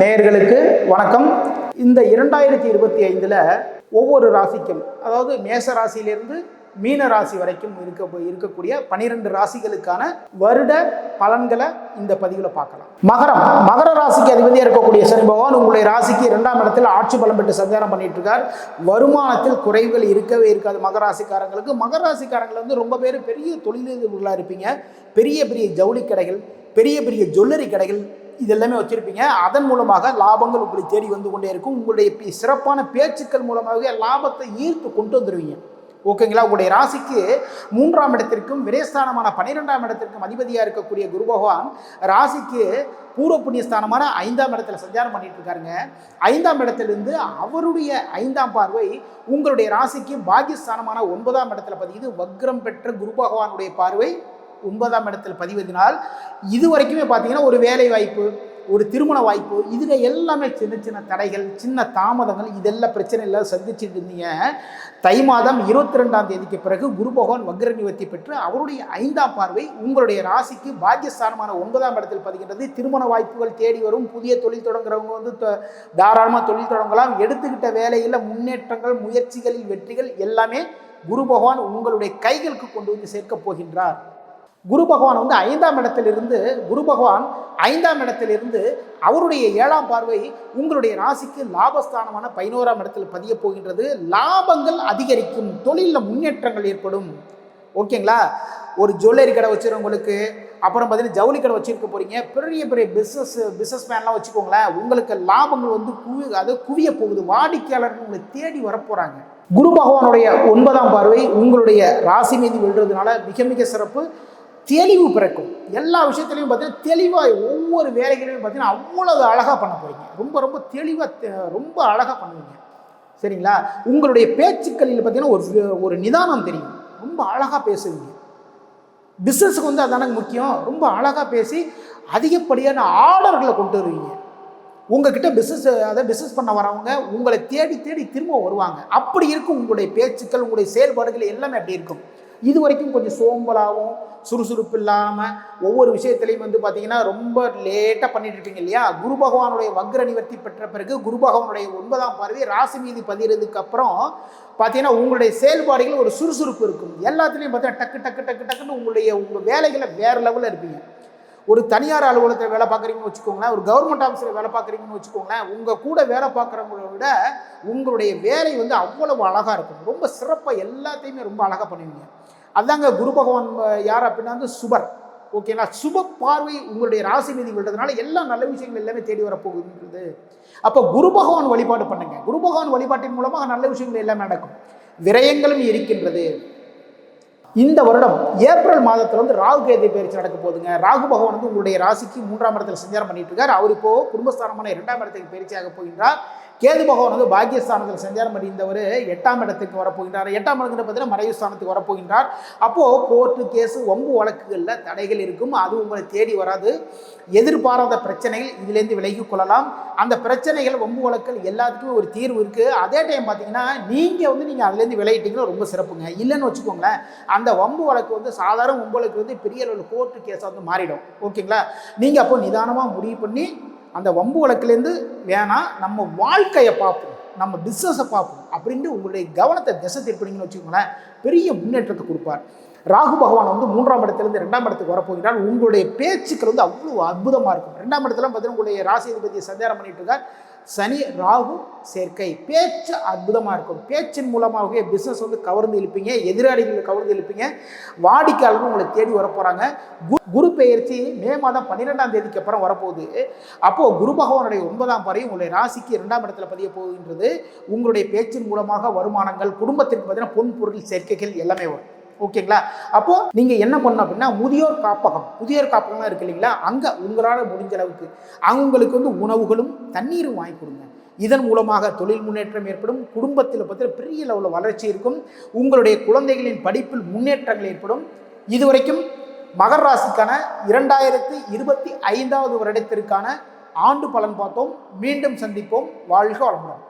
நேயர்களுக்கு வணக்கம். இந்த இரண்டாயிரத்தி இருபத்தி ஐந்தில் ஒவ்வொரு ராசிக்கும் அதாவது மேச ராசியிலிருந்து மீன ராசி வரைக்கும் இருக்க இருக்கக்கூடிய பனிரெண்டு ராசிகளுக்கான வருட பலன்களை இந்த பதிவில் பார்க்கலாம். மகரம் மகர ராசிக்கு அதிபதியாக இருக்கக்கூடிய சனி பகவான் உங்களுடைய ராசிக்கு இரண்டாம் இடத்தில் ஆட்சி பலம் பெற்று சஞ்சாரம் பண்ணிட்டு இருக்கார் வருமானத்தில் குறைவுகள் இருக்கவே இருக்காது மகர ராசிக்காரங்களுக்கு. மகர ராசிக்காரங்கள் வந்து ரொம்ப பேர் பெரிய தொழிலதிபர்களாக இருப்பீங்க. பெரிய பெரிய ஜவுளி கடைகள் பெரிய பெரிய ஜுவல்லரி கடைகள் இது எல்லாமே வச்சுருப்பீங்க. அதன் மூலமாக லாபங்கள் உங்களை தேடி வந்து கொண்டே இருக்கும். உங்களுடைய சிறப்பான பேச்சுக்கள் மூலமாகவே லாபத்தை ஈர்த்து கொண்டு வந்துடுவீங்க ஓகேங்களா? உங்களுடைய ராசிக்கு மூன்றாம் இடத்திற்கும் விரயஸ்தானமான பன்னிரெண்டாம் இடத்திற்கும் அதிபதியாக இருக்கக்கூடிய குரு பகவான் ராசிக்கு பூர்வ புண்ணியஸ்தானமான ஐந்தாம் இடத்துல சஞ்சாரம் பண்ணிட்டு இருக்காருங்க. ஐந்தாம் இடத்திலிருந்து அவருடைய ஐந்தாம் பார்வை உங்களுடைய ராசிக்கு பாக்கியஸ்தானமான ஒன்பதாம் இடத்துல பதியுது. வக்ரம் பெற்ற குரு பகவானுடைய பார்வை ஒன்பதாம் இடத்துல பதிவதினால் இது வரைக்குமே பார்த்தீங்கன்னா ஒரு வேலை வாய்ப்பு ஒரு திருமண வாய்ப்பு இதுல எல்லாமே சின்ன சின்ன தடைகள் சின்ன தாமதங்கள் இதெல்லாம் பிரச்சனை எல்லாம் சந்திச்சுட்டு இருந்தீங்க. தை மாதம் இருபத்தி ரெண்டாம் தேதிக்கு பிறகு குரு பகவான் வக்ர நிவர்த்தி பெற்று அவருடைய ஐந்தாம் பார்வை உங்களுடைய ராசிக்கு பாக்கியஸ்தானமான ஒன்பதாம் இடத்தில் பதிகின்றது. திருமண வாய்ப்புகள் தேடி வரும் புதிய தொழில் தொடங்குறவங்க வந்து தாராளமாக தொழில் தொடங்கலாம். எடுத்துக்கிட்ட வேலையில் முன்னேற்றங்கள் முயற்சிகளில் வெற்றிகள் எல்லாமே குரு பகவான் உங்களுடைய கைகளுக்கு கொண்டு வந்து சேர்க்கப் போகின்றார். குரு பகவான் வந்து ஐந்தாம் இடத்திலிருந்து குரு பகவான் ஐந்தாம் இடத்திலிருந்து அவருடைய ஏழாம் பார்வை உங்களுடைய ராசிக்கு லாபஸ்தானமான பதினோராம் இடத்தில் பதிய போகின்றது. லாபங்கள் அதிகரிக்கும். தொழிலில் முன்னேற்றங்கள் ஏற்படும். ஓகேங்களா? ஒரு ஜுவல்லரி கடை வச்சுருவங்களுக்கு அப்புறம் பார்த்தீங்கன்னா ஜவுளி கடை வச்சுருக்க போகிறீங்க பெரிய பெரிய பிஸ்னஸ் பிஸ்னஸ் மேன்லாம் வச்சுக்கோங்களேன் உங்களுக்கு லாபங்கள் வந்து குவி அது குவிய போகுது. வாடிக்கையாளர்கள் உங்களை தேடி வரப்போகிறாங்க குரு பகவானுடைய ஒன்பதாம் பார்வை உங்களுடைய ராசி மீது விழுறதுனால மிக மிக சிறப்பு. தெளிவு பிறக்கும். எல்லா விஷயத்துலையும் பார்த்தீங்கன்னா தெளிவாக ஒவ்வொரு வேலைகளையும் பார்த்தீங்கன்னா அவ்வளவு அழகாக பண்ண போறீங்க. ரொம்ப ரொம்ப தெளிவாக ரொம்ப அழகாக பண்ணுவீங்க. சரிங்களா? உங்களுடைய பேச்சுக்களில் பார்த்தீங்கன்னா ஒரு ஒரு நிதானம் தெரியும். ரொம்ப அழகாக பேசுவீங்க. பிஸ்னஸுக்கு வந்து அதானங்க முக்கியம். ரொம்ப அழகாக பேசி அதிகப்படியான ஆர்டர்களை கொண்டு வருவீங்க. உங்ககிட்ட பிஸ்னஸ் அதை பிஸ்னஸ் பண்ண வரவங்க உங்களை தேடி தேடி திரும்ப வருவாங்க. அப்படி இருக்கும் உங்களுடைய பேச்சுக்கள் உங்களுடைய செயல்பாடுகள் எல்லாமே அப்படி இருக்கும். இது வரைக்கும் கொஞ்சம் சோம்பலாகவும் சுறுசுறுப்பு இல்லாமல் ஒவ்வொரு விஷயத்துலையும் வந்து பார்த்தீங்கன்னா ரொம்ப லேட்டாக பண்ணிட்டு இருப்பீங்க இல்லையா? குரு பகவானுடைய வக்ர நிவர்த்தி பெற்ற பிறகு குரு பகவானுடைய ஒன்பதாம் பார்வை ராசி மீதி பதிகிறதுக்கு அப்புறம் பார்த்தீங்கன்னா உங்களுடைய செயல்பாடுகள் ஒரு சுறுசுறுப்பு இருக்கும். எல்லாத்துலேயும் பார்த்தீங்கன்னா டக்கு டக்கு டக்கு டக்குன்னு உங்களுடைய உங்கள் வேலைகளை வேறு லெவலில் இருப்பீங்க. ஒரு தனியார் அலுவலகத்தில் வேலை பார்க்குறீங்கன்னு வச்சுக்கோங்களேன் ஒரு கவர்மெண்ட் ஆஃபீஸில் வேலை பார்க்குறீங்கன்னு வச்சுக்கோங்களேன் உங்கள் கூட வேலை பார்க்குறவங்கள விட உங்களுடைய வேலை வந்து அவ்வளவு அழகாக இருக்கும். ரொம்ப சிறப்பாக எல்லாத்தையுமே ரொம்ப அழகாக பண்ணுவீங்க. அதாங்க குரு பகவான் யார் அப்படின்னா வந்து சுபர். ஓகேங்களா சுப பார்வை உங்களுடைய ராசி மீதி விழுறதுனால எல்லா நல்ல விஷயங்கள் எல்லாமே தேடி வரப்போகுது அப்போ குரு பகவான் வழிபாடு பண்ணுங்க. குரு பகவான் வழிபாட்டின் மூலமாக நல்ல விஷயங்கள் எல்லாமே நடக்கும். விரயங்களும் இருக்கின்றது. இந்த வருடம் ஏப்ரல் மாதத்தில் வந்து ராகு கேது பயிற்சி நடக்க போகுதுங்க. ராகு பகவான் வந்து உங்களுடைய ராசிக்கு மூன்றாம் இடத்துல சஞ்சாரம் பண்ணிட்டு இருக்கார். அவர் இப்போ குடும்பஸ்தானமான இரண்டாம் இடத்துக்கு பயிற்சியாக போகின்றார். கேது பகவான் வந்து பாக்கியஸ்தானத்தில் சஞ்சாரம் பண்ணியிருந்தவர் எட்டாம் இடத்துக்கு வரப்போகின்றார். எட்டாம் இடத்துல பார்த்தீங்கன்னா மறைவு ஸ்தானத்துக்கு வரப்போகின்றார். அப்போது கோர்ட்டு கேஸு வம்பு வழக்குகளில் தடைகள் இருக்கும். அது உங்களை தேடி வராது. எதிர்பாராத பிரச்சனைகள் இதுலேருந்து விலகி கொள்ளலாம். அந்த பிரச்சனைகள் வம்பு வழக்குகள் எல்லாத்துக்குமே ஒரு தீர்வு இருக்குது அதே டைம் பார்த்தீங்கன்னா நீங்கள் வந்து நீங்கள் அதுலேருந்து விளையிட்டீங்கன்னா ரொம்ப சிறப்புங்க. இல்லைன்னு வச்சுக்கோங்களேன் அந்த வம்பு வழக்கு வந்து சாதாரண வம்பு வழக்கு வந்து பெரிய அளவில் கோர்ட்டு கேஸாக வந்து மாறிடும். ஓகேங்களா? நீங்கள் அப்போ நிதானமாக முடிவு பண்ணி அந்த வம்பு வழக்குலேருந்து வேணாம் நம்ம வாழ்க்கையை பார்ப்போம் நம்ம பிஸ்னஸை பார்ப்போம் அப்படின்ட்டு உங்களுடைய கவனத்தை திசை திருப்பினீங்கன்னு வச்சுக்கோங்களேன் பெரிய முன்னேற்றத்தை கொடுப்பார். ராகு பகவான் வந்து மூன்றாம் இடத்துலேருந்து ரெண்டாம் இடத்துக்கு வரப்போகிறார். உங்களுடைய பேச்சுக்கள் வந்து அவ்வளோ அற்புதமாக இருக்கும். ரெண்டாம் இடத்துல பார்த்தீங்கன்னா உங்களுடைய ராசி அதிபதியை சஞ்சாரம் பண்ணிட்டு இருக்கார். சனி ராகு சேர்க்கை. பேச்சு அற்புதமாக இருக்கும். பேச்சின் மூலமாகவே பிஸ்னஸ் வந்து கவர்ந்து இழுப்பீங்க. எதிராளிகளை கவர்ந்து இழுப்பீங்க. வாடிக்கையாளர்கள் உங்களை தேடி வரப்போகிறாங்க கு- குரு பெயர்ச்சி மே மாதம் பன்னிரெண்டாம் தேதிக்கு அப்புறம் வரப்போகுது. அப்போது குரு பகவானுடைய ஒன்பதாம் பறை உங்களுடைய ராசிக்கு இரண்டாம் இடத்துல பதிய போகின்றது. உங்களுடைய பேச்சின் மூலமாக வருமானங்கள் குடும்பத்திற்கு பார்த்தீங்கன்னா பொன் பொருள் சேர்க்கைகள் எல்லாமே வரும். ஓகேங்களா? அப்போ நீங்க என்ன பண்ணணும் அப்படின்னா முதியோர் காப்பகம் முதியோர் காப்பகம்லாம் இருக்கு இல்லைங்களா? அங்க உங்களால முடிஞ்ச அளவுக்கு அவங்களுக்கு வந்து உணவுகளும் தண்ணீரும் வாங்கி கொடுங்க. இதன் மூலமாக தொழில் முன்னேற்றம் ஏற்படும் குடும்பத்தில் பார்த்தீங்கன்னா பெரிய லெவலில் வளர்ச்சி இருக்கும் உங்களுடைய குழந்தைகளின் படிப்பில் முன்னேற்றங்கள் ஏற்படும். இதுவரைக்கும் மகர ராசிக்கான இரண்டாயிரத்தி இருபத்தி ஐந்தாவது வருடத்திற்கான ஆண்டு பலன் பார்த்தோம். மீண்டும் சந்திப்போம். வாழ்க வளமுடன்.